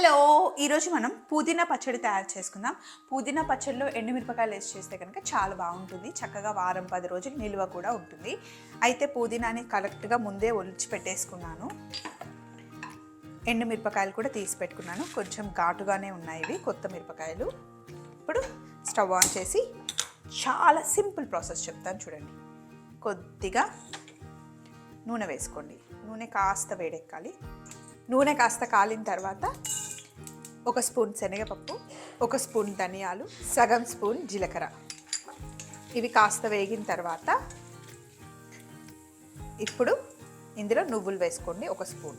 Hello ఈరోజు మనం పుదీనా పచ్చడి తయారు చేసుకుందాం. పుదీనా పచ్చడిలో ఎండుమిరపకాయలు వేసి చేస్తే కనుక చాలా బాగుంటుంది. చక్కగా వారం పది రోజులు నిల్వ కూడా ఉంటుంది. అయితే పుదీనాని కరెక్ట్గా ముందే ఒలిచి పెట్టేసుకున్నాను. ఎండుమిరపకాయలు కూడా తీసి పెట్టుకున్నాను. కొంచెం ఘాటుగానే ఉన్నాయి ఇవి కొత్త మిరపకాయలు. ఇప్పుడు స్టవ్ ఆన్ చేసి చాలా సింపుల్ ప్రాసెస్ చెప్తాను చూడండి. కొద్దిగా నూనె వేసుకోండి. నూనె కాస్త వేడెక్కాలి. నూనె కాస్త కాలిన తర్వాత ఒక స్పూన్ శనగపప్పు ఒక స్పూన్ ధనియాలు సగం స్పూన్ జీలకర్ర. ఇవి కాస్త వేగిన తర్వాత ఇప్పుడు ఇందులో నువ్వులు వేసుకోండి ఒక స్పూన్.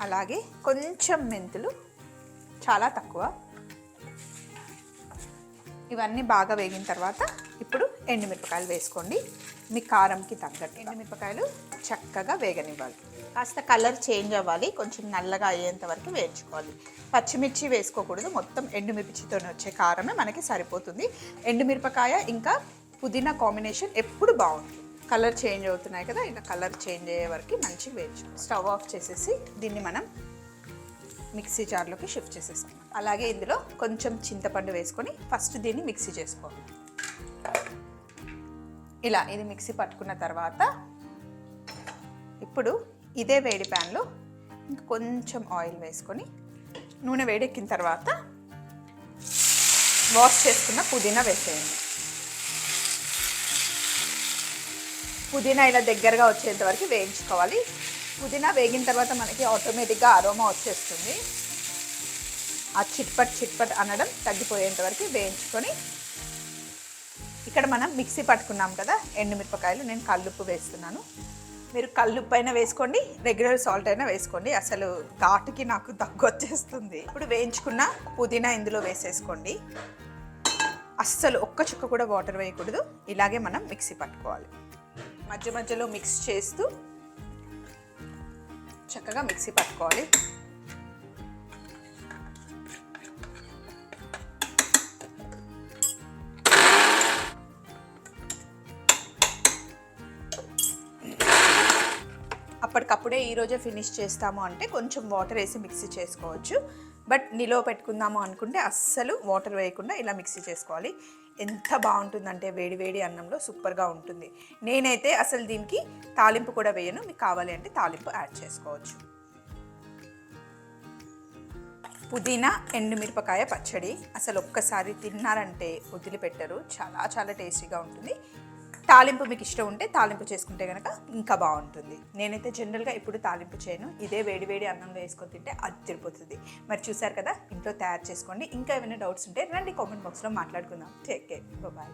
అలాగే కొంచెం మెంతులు చాలా తక్కువ. ఇవన్నీ బాగా వేగిన తర్వాత ఇప్పుడు ఎండుమిరపకాయలు వేసుకోండి. మీ కారంకి తగ్గట్టు ఎండుమిరపకాయలు చక్కగా వేగనివ్వాలి. కాస్త కలర్ చేంజ్ అవ్వాలి కొంచెం నల్లగా అయ్యేంత వరకు వేయించుకోవాలి. పచ్చిమిర్చి వేసుకోకూడదు మొత్తం ఎండుమిర్చితోనే వచ్చే కారమే మనకి సరిపోతుంది. ఎండుమిరపకాయ ఇంకా పుదీనా కాంబినేషన్ ఎప్పుడు బాగుంటుంది కలర్ చేంజ్ అవుతున్నాయి కదా ఇంకా కలర్ చేంజ్ అయ్యే వరకు మంచిగా వేయించుకోవాలి. స్టవ్ ఆఫ్ చేసేసి దీన్ని మనం మిక్సీ జార్లోకి షిఫ్ట్ చేసేసుకున్నాం అలాగే ఇందులో కొంచెం చింతపండు వేసుకొని ఫస్ట్ దీన్ని మిక్సీ చేసుకోవాలి. ఇలా ఇది మిక్సీ పట్టుకున్న తర్వాత ఇప్పుడు ఇదే వేడి ప్యాన్లో కొంచెం ఆయిల్ వేసుకొని నూనె వేడెక్కిన తర్వాత వాష్ చేసుకున్న పుదీనా వేసేయండి. పుదీనా ఇలా దగ్గరగా వచ్చేంత వరకు వేయించుకోవాలి. పుదీనా వేగిన తర్వాత మనకి ఆటోమేటిక్గా అరోమా వచ్చేస్తుంది. ఆ చిట్పట్ చిట్పట్ అనడం తగ్గిపోయేంత వరకు వేయించుకొని ఇక్కడ మనం మిక్సీ పట్టుకున్నాం కదా ఎండుమిరపకాయలు నేను కల్లుప్పు వేస్తున్నాను. మీరు కల్లుప్పు అయినా వేసుకోండి రెగ్యులర్ సాల్ట్ అయినా వేసుకోండి. అసలు ఘాటుకి నాకు దగ్గు వచ్చేస్తుంది. ఇప్పుడు వేయించుకున్న పుదీనా ఇందులో వేసేసుకోండి. అస్సలు ఒక్క చుక్క కూడా వాటర్ వేయకూడదు. ఇలాగే మనం మిక్సీ పట్టుకోవాలి. మధ్య మధ్యలో మిక్స్ చేస్తూ చక్కగా మిక్సీ పట్టుకోవాలి. అప్పటికప్పుడే ఈరోజే ఫినిష్ చేస్తాము అంటే కొంచెం వాటర్ వేసి మిక్సీ చేసుకోవచ్చు. బట్ నిలో పెట్టుకుందాము అనుకుంటే అస్సలు వాటర్ వేయకుండా ఇలా మిక్సీ చేసుకోవాలి. ఎంత బాగుంటుందంటే వేడి వేడి అన్నంలో సూపర్గా ఉంటుంది. నేనైతే అసలు దీనికి తాలింపు కూడా వేయను. మీకు కావాలి అంటే తాలింపు యాడ్ చేసుకోవచ్చు. పుదీనా ఎండుమిరపకాయ పచ్చడి. అసలు ఒక్కసారి తిన్నారంటే వదిలిపెట్టరు. చాలా చాలా టేస్టీగా ఉంటుంది. తాలింపు మీకు ఇష్టం ఉంటే తాలింపు చేసుకుంటే కనుక ఇంకా బాగుంటుంది. నేనైతే జనరల్గా ఇప్పుడు తాలింపు చేయను. ఇదే వేడి వేడి అన్నంలో వేసుకొని తింటే అది తిరిపోతుంది మరి చూసారు కదా ఇంట్లో తయారు చేసుకోండి. ఇంకా ఏమైనా డౌట్స్ ఉంటే రండి కామెంట్ బాక్స్లో మాట్లాడుకుందాం. Take care. బాయ్.